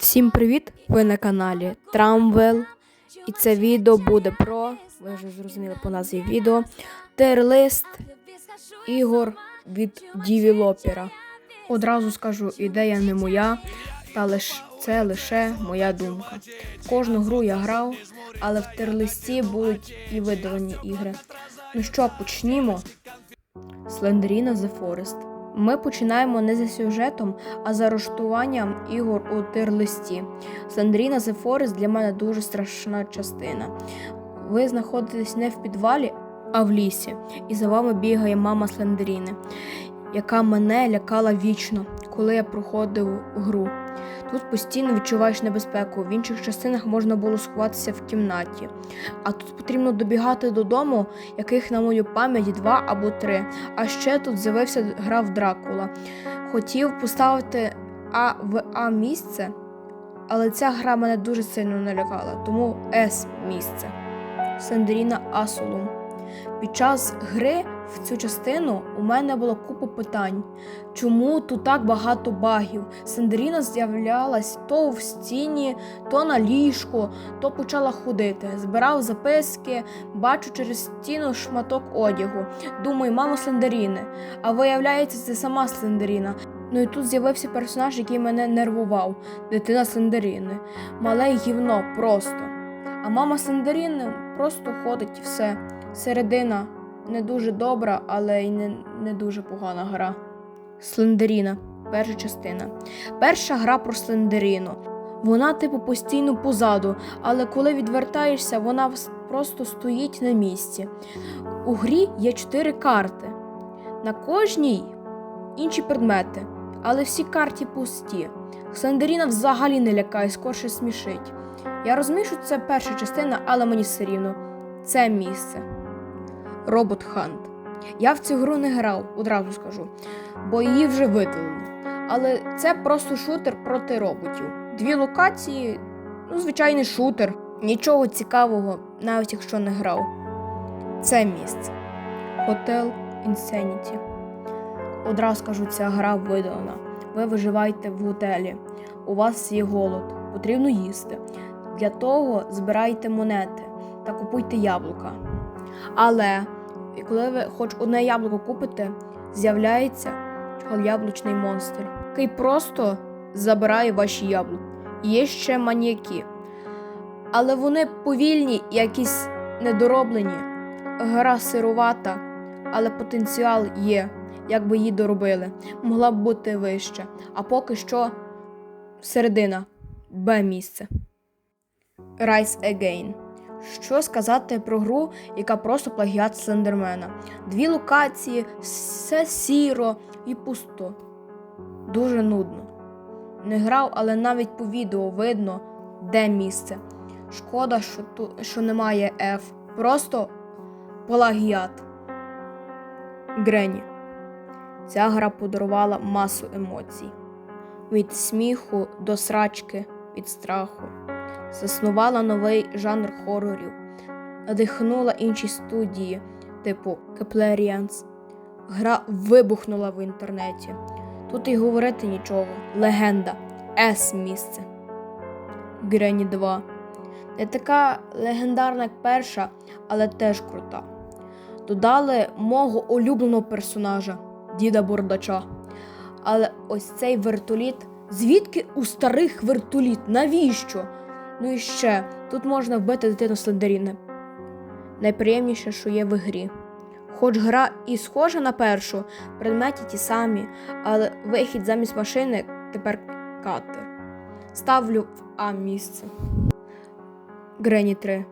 Всім привіт! Ви на каналі Трамвел. І це відео буде про, ви вже зрозуміли по назві відео, терлист ігор від дівілопера. Одразу скажу, ідея не моя, та лиш це лише моя думка. Кожну гру я грав, але в терлисті будуть і видалені ігри. Ну що, почнімо? Слендеріна The Forest. Ми починаємо не за сюжетом, а за арештуванням ігор у тирлисті. Сандріна Зефорис для мене дуже страшна частина. Ви знаходитесь не в підвалі, а в лісі, і за вами бігає мама Сандріни, яка мене лякала вічно, коли я проходив гру. Тут постійно відчуваєш небезпеку. В інших частинах можна було сховатися в кімнаті. А тут потрібно добігати додому, яких на мою пам'ять два або три. А ще тут з'явився гра в Дракула. Хотів поставити А в А місце, але ця гра мене дуже сильно налякала, тому С місце. Сендріна Асулум. Під час гри в цю частину у мене було купа питань. Чому тут так багато багів? Сендріна з'являлась то в стіні, то на ліжку, то почала ходити. Збирав записки, бачу через стіну шматок одягу. Думаю, мамо Слендеріни. А виявляється, це сама Слендеріна. Ну і тут з'явився персонаж, який мене нервував. Дитина Слендеріни. Мале гівно просто. А мама Слендеріни просто ходить все. Середина не дуже добра, але й не, не дуже погана гра. Слендеріна. Перша частина. Перша гра про Слендеріну. Вона, типу, постійно позаду, але коли відвертаєшся, вона просто стоїть на місці. У грі є чотири карти. На кожній інші предмети, але всі карті пусті. Слендеріна взагалі не лякає, скорше смішить. Я розумію, що це перша частина, але мені все рівно. Це місце. Робот Хант. Я в цю гру не грав, одразу скажу, бо її вже видалили. Але це просто шутер проти роботів. Дві локації, ну, звичайний шутер. Нічого цікавого, навіть якщо не грав. Це місце. Hotel Insanity. Одразу скажу, ця гра видалена. Ви виживаєте в готелі. У вас є голод, потрібно їсти. Для того збирайте монети та купуйте яблука. Але коли ви хоч одне яблуко купите, з'являється яблучний монстр, який просто забирає ваші яблука. Є ще маніяки. Але вони повільні якісь недороблені. Гра сирувата, але потенціал є, якби її доробили. Могла б бути вище. А поки що середина Б місце. Rise Again. Що сказати про гру, яка просто плагіат Слендермена? Дві локації, все сіро і пусто. Дуже нудно. Не грав, але навіть по відео видно, де місце. Шкода, що, ту, що немає F. Просто плагіат. Грені. Ця гра подарувала масу емоцій. Від сміху до срачки, від страху заснувала новий жанр хорорів, надихнула інші студії, типу Кеплеріанс. Гра вибухнула в інтернеті. Тут і говорити нічого. Легенда С місце. Грені 2. Не така легендарна, як перша, але теж крута. Додали мого улюбленого персонажа, діда Бордача. Але ось цей вертоліт. Звідки у старих вертоліт? Навіщо? Ну і ще, тут можна вбити дитину Слендеріни. Найприємніше, що є в грі. Хоч гра і схожа на першу, предмети ті самі, але вихід замість машини тепер катер. Ставлю в А місце. Грені 3.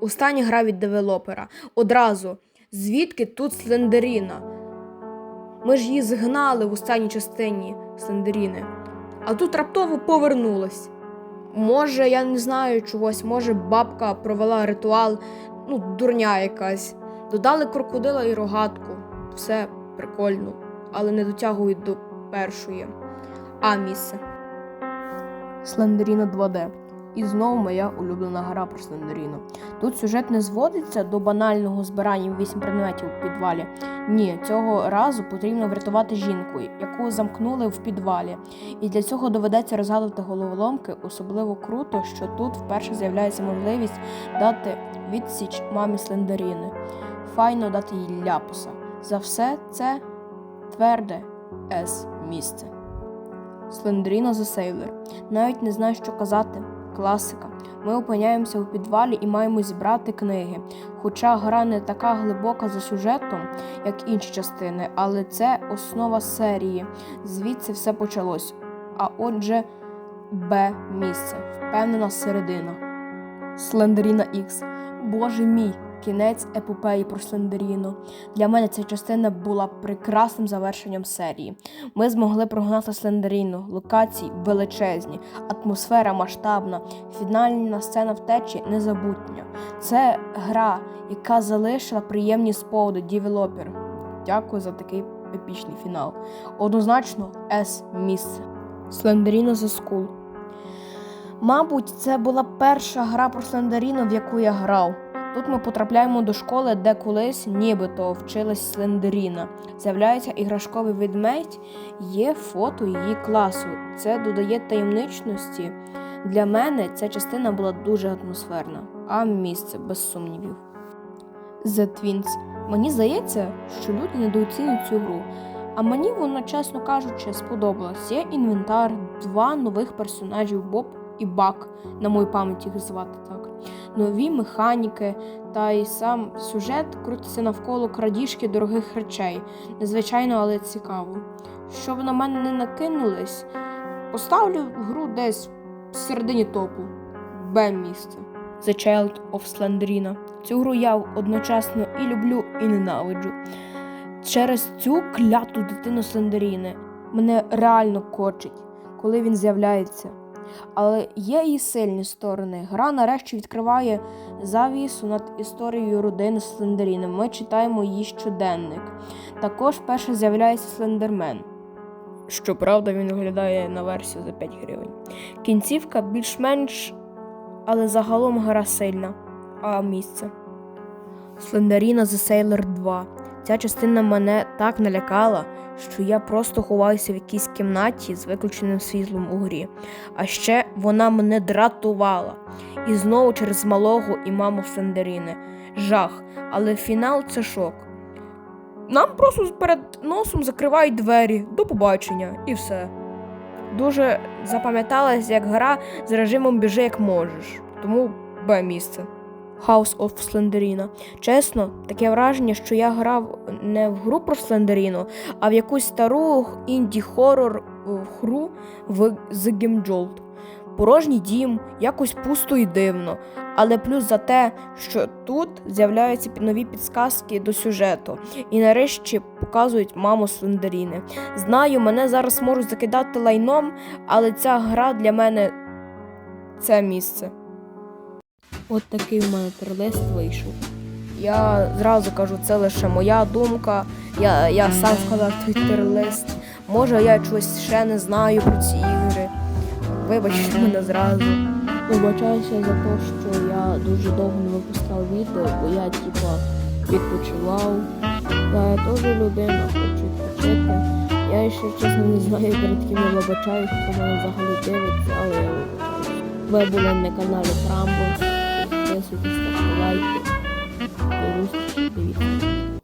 Остання гра від девелопера. Одразу. Звідки тут Слендеріна? Ми ж її згнали в останній частині Слендеріни. А тут раптово повернулась. Може, я не знаю чогось, може бабка провела ритуал, ну, дурня якась. Додали крокодила і рогатку. Все прикольно, але не дотягують до першої. А місце. Слендеріна 2D. І знову моя улюблена гра про Слендеріну. Тут сюжет не зводиться до банального збирання вісім предметів у підвалі. Ні, цього разу потрібно врятувати жінку, яку замкнули в підвалі. І для цього доведеться розгадувати головоломки. Особливо круто, що тут вперше з'являється можливість дати відсіч мамі Слендеріни. Файно дати їй ляпуса. За все це тверде С місце. Слендеріна за Сейлер. Навіть не знаю, що казати. Класика. Ми опиняємося у підвалі і маємо зібрати книги. Хоча гра не така глибока за сюжетом, як інші частини, але це основа серії. Звідси все почалось. А отже, Б місце. Впевнена середина. Слендеріна Х. Боже мій, кінець епопеї про Слендеріну. Для мене ця частина була прекрасним завершенням серії. Ми змогли прогнати Слендеріну, локації величезні, атмосфера масштабна, фінальна сцена втечі незабутня. Це гра, яка залишила приємні спогади дівелопер. Дякую за такий епічний фінал. Однозначно, С місце. Слендеріна The School. Мабуть, це була перша гра про Слендеріну, в яку я грав. Тут ми потрапляємо до школи, де колись нібито вчилась Слендеріна. З'являється іграшковий ведмедь, є фото її класу. Це додає таємничності. Для мене ця частина була дуже атмосферна, а місце без сумнівів. The Twins. Мені здається, що люди недооцінюють цю гру. А мені вона, чесно кажучи, сподобалась. Є інвентар, два нових персонажів Боб і Бак, на моїй пам'яті їх звати так. Нові механіки та й сам сюжет крутиться навколо крадіжки дорогих речей. Незвичайно, але цікаво. Щоб на мене не накинулись, поставлю гру десь в середині топу. Б місце. The Child of Slenderina. Цю гру я одночасно і люблю, і ненавиджу. Через цю кляту дитину Слендеріни мене реально кочить, коли він з'являється. Але є і сильні сторони. Гра нарешті відкриває завісу над історією родини Слендеріни. Ми читаємо її щоденник. Також вперше з'являється Слендермен. Щоправда, він виглядає на версію за 5 гривень. Кінцівка більш-менш, але загалом гра сильна. А місце. Слендеріна The Sailor 2. Ця частина мене так налякала, що я просто ховаюся в якійсь кімнаті з виключеним світлом у грі. А ще вона мене дратувала. І знову через малого і маму Слендеріни. Жах, але фінал це шок. Нам просто перед носом закривають двері, до побачення, і все. Дуже запам'яталась, як гра з режимом біжи як можеш, тому Б місце. House of Slenderina. Чесно, таке враження, що я грав не в гру про Слендеріну, а в якусь стару інді-хоррор гру в The Game Jolt. Порожній дім, якось пусто і дивно. Але плюс за те, що тут з'являються нові підсказки до сюжету, і нарешті показують маму Слендеріни. Знаю, мене зараз можуть закидати лайном, але ця гра для мене це місце. От такий в мене терлист вийшов. Я зразу кажу, це лише моя думка. Я, я сам сказав твій терлист. Може, я чогось ще не знаю про ці ігри. Вибачте мене зразу. Вибачаюся за те, що я дуже довго не випускав відео, бо я типа відпочивав. Та я теж людина, хочу відпочити. Я ще чесно не знаю, перед ким я вибачаюсь, хто мене взагалі дивиться, але я вибачаюся. Ви були на каналі Трамбо. しいですか。お相手、よろしくお願いします。